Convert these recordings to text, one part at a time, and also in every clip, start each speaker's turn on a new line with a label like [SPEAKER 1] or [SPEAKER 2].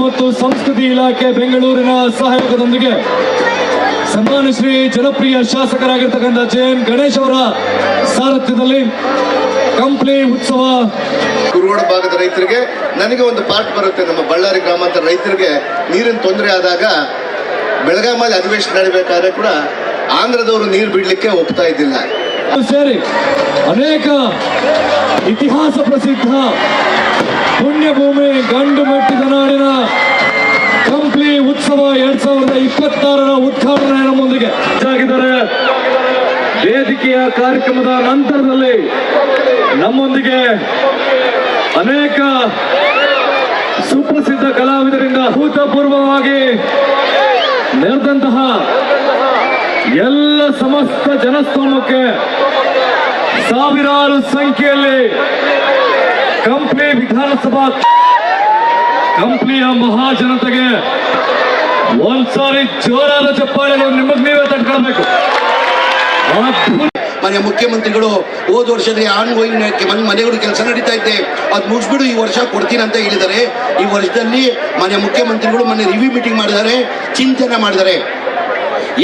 [SPEAKER 1] ಮತ್ತು ಸಂಸ್ಕೃತಿ ಇಲಾಖೆ ಬೆಂಗಳೂರಿನ ಸಹಯೋಗದೊಂದಿಗೆ ಸನ್ಮಾನ ಶ್ರೀ ಜನಪ್ರಿಯ ಶಾಸಕರಾಗಿರ್ತಕ್ಕಂಥ ಜೆ ಎನ್ ಗಣೇಶ್ ಅವರ ಸಾರಥ್ಯದಲ್ಲಿ ಕಂಪ್ಲಿ ಉತ್ಸವ
[SPEAKER 2] ಕುರುಗೋಡು ಭಾಗದ ರೈತರಿಗೆ ನನಗೆ ಒಂದು ಪಾರ್ಟ್ ಬರುತ್ತೆ ನಮ್ಮ ಬಳ್ಳಾರಿ ಗ್ರಾಮಾಂತರ ರೈತರಿಗೆ. ನೀರಿನ ತೊಂದರೆ ಆದಾಗ ಬೆಳಗಾಮಲ್ಲಿ ಅಧಿವೇಶನ ನಡೀಬೇಕಾದ್ರೆ ಕೂಡ ಆಂಧ್ರದವರು ನೀರು ಬಿಡ್ಲಿಕ್ಕೆ ಒಪ್ತಾ ಇದ್ದಿಲ್ಲ.
[SPEAKER 1] ಸೇರಿ ಅನೇಕ ಇತಿಹಾಸ ಪ್ರಸಿದ್ಧ ಪುಣ್ಯಭೂಮಿ ಗಂಡು ಮೆಟ್ಟಿದ ನಾಡಿನ ಕಂಪ್ಲಿ ಉತ್ಸವ ಎರಡ್ ಸಾವಿರದ ಇಪ್ಪತ್ತಾರರ ಉದ್ಘಾಟನೆ ನಮ್ಮೊಂದಿಗೆ. ಹೆಚ್ಚಾಗಿದ್ದಾರೆ ವೇದಿಕೆಯ ಕಾರ್ಯಕ್ರಮದ ನಂತರದಲ್ಲಿ ನಮ್ಮೊಂದಿಗೆ ಅನೇಕ ಸುಪ್ರಸಿದ್ಧ ಕಲಾವಿದರಿಂದ ಭೂತಪೂರ್ವವಾಗಿ ನೆರೆದಂತಹ ಎಲ್ಲ ಸಮಸ್ತ ಜನಸ್ತೋಮಕ್ಕೆ ಸಾವಿರಾರು ಸಂಖ್ಯೆಯಲ್ಲಿ ಕಂಪ್ಲಿ ವಿಧಾನಸಭಾ ಕಂಪ್ನಿಯ ಮಹಾಜನತೆಗೆ ಒಂದ್ಸಾರಿ ಜೋರಾದ ಚಪ್ಪಾಳೆ ನಿಮಗ್ ನೀವೇ ತಡ್ಕೊಳ್ಬೇಕು
[SPEAKER 2] ಮನೆ ಮುಖ್ಯಮಂತ್ರಿಗಳು, ಹೋದ ವರ್ಷದಲ್ಲಿ ಆನ್ ಗೋಯಿಂಗ್ ಮನೆ, ಮನೆಗಳು ಕೆಲಸ ನಡೀತಾ ಇದ್ದೆ. ಅದು ಮುಗಿಸ್ಬಿಡು, ಈ ವರ್ಷ ಕೊಡ್ತೀನಿ ಅಂತ ಹೇಳಿದ್ದಾರೆ. ಈ ವರ್ಷದಲ್ಲಿ ಮನೆ ಮುಖ್ಯಮಂತ್ರಿಗಳು ಮೊನ್ನೆ ರಿವ್ಯೂ ಮೀಟಿಂಗ್ ಮಾಡಿದ್ದಾರೆ, ಚಿಂತನೆ ಮಾಡಿದ್ದಾರೆ.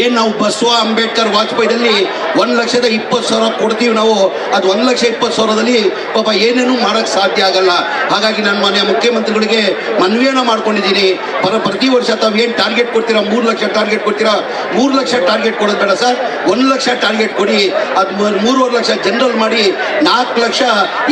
[SPEAKER 2] ಏನ್ ನಾವು ಬಸವ ಅಂಬೇಡ್ಕರ್ ವಾಜಪೇಯಿದಲ್ಲಿ ಒಂದ್ ಲಕ್ಷದ ಇಪ್ಪತ್ತು ಸಾವಿರ ಕೊಡ್ತೀವಿ ನಾವು. ಅದು ಒಂದು ಲಕ್ಷ ಇಪ್ಪತ್ತು ಸಾವಿರದಲ್ಲಿ ಪಾಪ ಏನೇನು ಮಾಡೋಕ್ಕೆ ಸಾಧ್ಯ ಆಗಲ್ಲ. ಹಾಗಾಗಿ ನಾನು ಮನೆಯ ಮುಖ್ಯಮಂತ್ರಿಗಳಿಗೆ ಮನವಿಯನ್ನು ಮಾಡ್ಕೊಂಡಿದ್ದೀನಿ. ಪರ, ಪ್ರತಿ ವರ್ಷ ತಾವು ಏನು ಟಾರ್ಗೆಟ್ ಕೊಡ್ತೀರಾ? ಮೂರು ಲಕ್ಷ ಟಾರ್ಗೆಟ್ ಕೊಡ್ತೀರಾ? ಮೂರು ಲಕ್ಷ ಟಾರ್ಗೆಟ್ ಕೊಡೋದು ಬೇಡ ಸರ್. ಒಂದು ಲಕ್ಷ ಟಾರ್ಗೆಟ್ ಕೊಡಿ. ಅದು ಮೂರುವರೆ ಲಕ್ಷ ಜನರಲ್ ಮಾಡಿ, ನಾಲ್ಕು ಲಕ್ಷ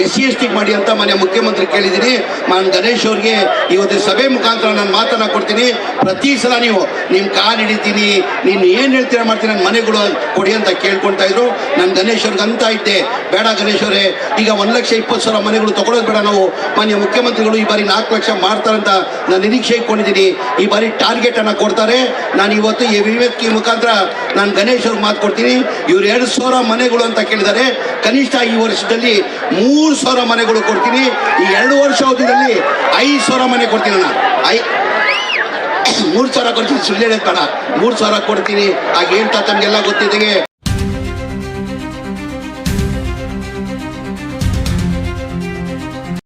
[SPEAKER 2] ಎಸ್ ಸಿ, ಎಸ್ ಟಿಗೆ ಮಾಡಿ ಅಂತ ಮನೆಯ ಮುಖ್ಯಮಂತ್ರಿ ಕೇಳಿದ್ದೀನಿ. ನಾನು ಗಣೇಶ್ ಅವ್ರಿಗೆ ಇವತ್ತು ಸಭೆ ಮುಖಾಂತರ ನಾನು ಮಾತನ್ನ ಕೊಡ್ತೀನಿ. ಪ್ರತಿ ಸಲ ನೀವು ನಿಮ್ಮ ಕಾಲು ಹಿಡಿತೀನಿ. ನೀನು ಏನು ಹೇಳ್ತೀರಾ ಮಾಡ್ತೀನಿ ನನ್ನ ಮನೆಗಳು ಕೊಡಿ ಅಂತ ಕೇಳ್ಕೊಳ್ತಾ ಇದ್ರು. ನಾನು ಗಣೇಶ್ವರ್ಗೆ ಅಂತ ಇದ್ದೆ. ಬೇಡ ಗಣೇಶ್ವರೇ, ಈಗ ಒಂದು ಲಕ್ಷ ಇಪ್ಪತ್ತು ಸಾವಿರ ಮನೆಗಳು ತಗೊಳ್ಳೋದು ಬೇಡ ನಾವು. ಮಾನ್ಯ ಮುಖ್ಯಮಂತ್ರಿಗಳು ಈ ಬಾರಿ ನಾಲ್ಕು ಲಕ್ಷ ಮಾಡ್ತಾರಂತ ನಾನು ನಿರೀಕ್ಷೆ ಇಟ್ಕೊಂಡಿದ್ದೀನಿ. ಈ ಬಾರಿ ಟಾರ್ಗೆಟ್ ಅನ್ನ ಕೊಡ್ತಾರೆ. ನಾನು ಇವತ್ತು ಈ ವಿವೇಕಿ ಮುಖಾಂತರ ನಾನು ಗಣೇಶ್ ಅವ್ರಿಗೆ ಮಾತು ಕೊಡ್ತೀನಿ. ಇವ್ರು ಎರಡು ಸಾವಿರ ಮನೆಗಳು ಅಂತ ಕೇಳಿದ್ದಾರೆ. ಕನಿಷ್ಠ ಈ ವರ್ಷದಲ್ಲಿ ಮೂರು ಸಾವಿರ ಮನೆಗಳು ಕೊಡ್ತೀನಿ. ಈ ಎರಡು ವರ್ಷ ಅವಧಿಯಲ್ಲಿ ಐದು ಸಾವಿರ ಮನೆ ಕೊಡ್ತೀನಿ ನಾನು ಐ ಮೂರು ಸಾವಿರ ಕೊಡ್ತೀನಿ. ಸುಳ್ಳು ಬೇಡ ಮೂರು ಸಾವಿರ ಕೊಡ್ತೀನಿ. ಆಗ ಏನು ತಮಗೆಲ್ಲ ಗೊತ್ತಿದೆ